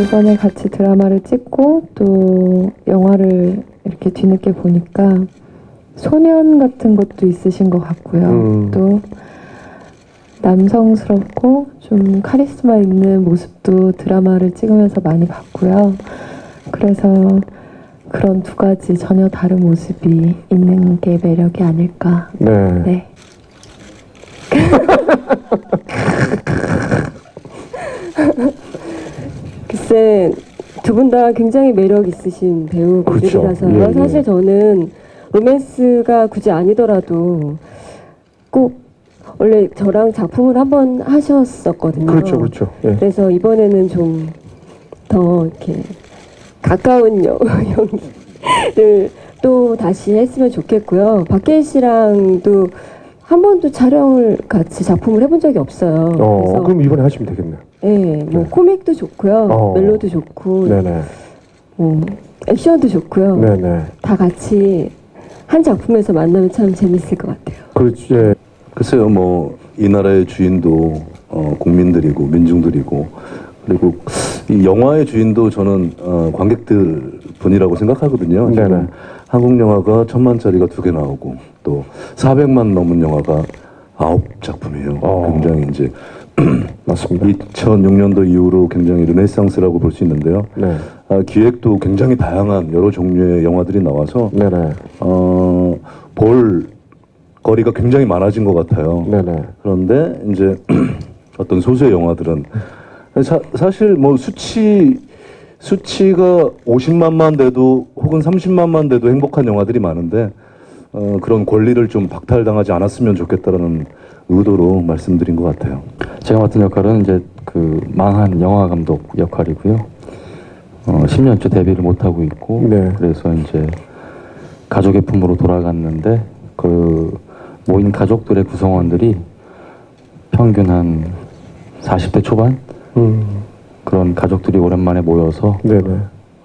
이번에 같이 드라마를 찍고 또 영화를 이렇게 뒤늦게 보니까 소년 같은 것도 있으신 것 같고요. 음. 또 남성스럽고 좀 카리스마 있는 모습도 드라마를 찍으면서 많이 봤고요. 그래서 그런 두 가지 전혀 다른 모습이 있는 게 매력이 아닐까. 네. 네. 글쎄 두 분 다 굉장히 매력 있으신 배우분들이라서요. 그렇죠. 예, 예. 사실 저는 로맨스가 굳이 아니더라도 꼭 원래 저랑 작품을 한 번 하셨었거든요. 그렇죠, 그렇죠. 예. 그래서 이번에는 좀 더 이렇게 가까운 여- 연기를 또 다시 했으면 좋겠고요. 박해일 씨랑도 한 번도 촬영을 같이 작품을 해본 적이 없어요. 어, 그래서 그럼 이번에 하시면 되겠네요. 예, 뭐 네. 코믹도 좋고요, 어. 멜로도 좋고, 네네. 뭐 액션도 좋고요. 네네. 다 같이 한 작품에서 만나면 참 재밌을 것 같아요. 그렇지. 예. 글쎄요, 뭐 이 나라의 주인도 어, 국민들이고 민중들이고 그리고 이 영화의 주인도 저는 어, 관객들 분이라고 생각하거든요. 지금 네네. 한국 영화가 천만짜리가 두 개 나오고 또 400만 넘은 영화가 아홉 작품이에요. 어. 굉장히 이제 맞습니다. 2006년도 이후로 굉장히 르네상스라고 볼 수 있는데요. 네. 아, 기획도 굉장히 다양한 여러 종류의 영화들이 나와서 네네. 어, 볼 거리가 굉장히 많아진 것 같아요. 네네. 그런데 이제 어떤 소수의 영화들은 사, 사실 뭐 수치 수치가 50만만 돼도 혹은 30만만 돼도 행복한 영화들이 많은데 어, 그런 권리를 좀 박탈당하지 않았으면 좋겠다라는 의도로 말씀드린 것 같아요. 제가 맡은 역할은 이제 그 망한 영화 감독 역할이고요. 어, 10년째 데뷔를 못 하고 있고 네. 그래서 이제 가족의 품으로 돌아갔는데 그 모인 가족들의 구성원들이 평균 한 40대 초반 음. 그런 가족들이 오랜만에 모여서 네네.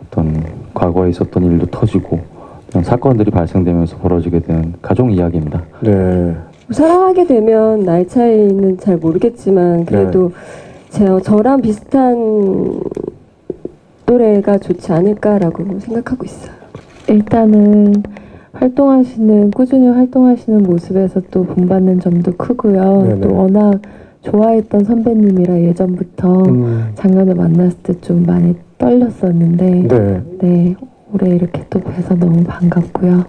어떤 과거에 있었던 일도 터지고 그런 사건들이 발생되면서 벌어지게 된 가족 이야기입니다. 네. 사랑하게 되면 나이 차이는 잘 모르겠지만 그래도 제, 저랑 비슷한 또래가 좋지 않을까라고 생각하고 있어요. 일단은 활동하시는 꾸준히 활동하시는 모습에서 또 본받는 점도 크고요. 네네. 또 워낙 좋아했던 선배님이라 예전부터 음. 작년에 만났을 때 좀 많이 떨렸었는데 네. 네 올해 이렇게 또 뵈서 너무 반갑고요.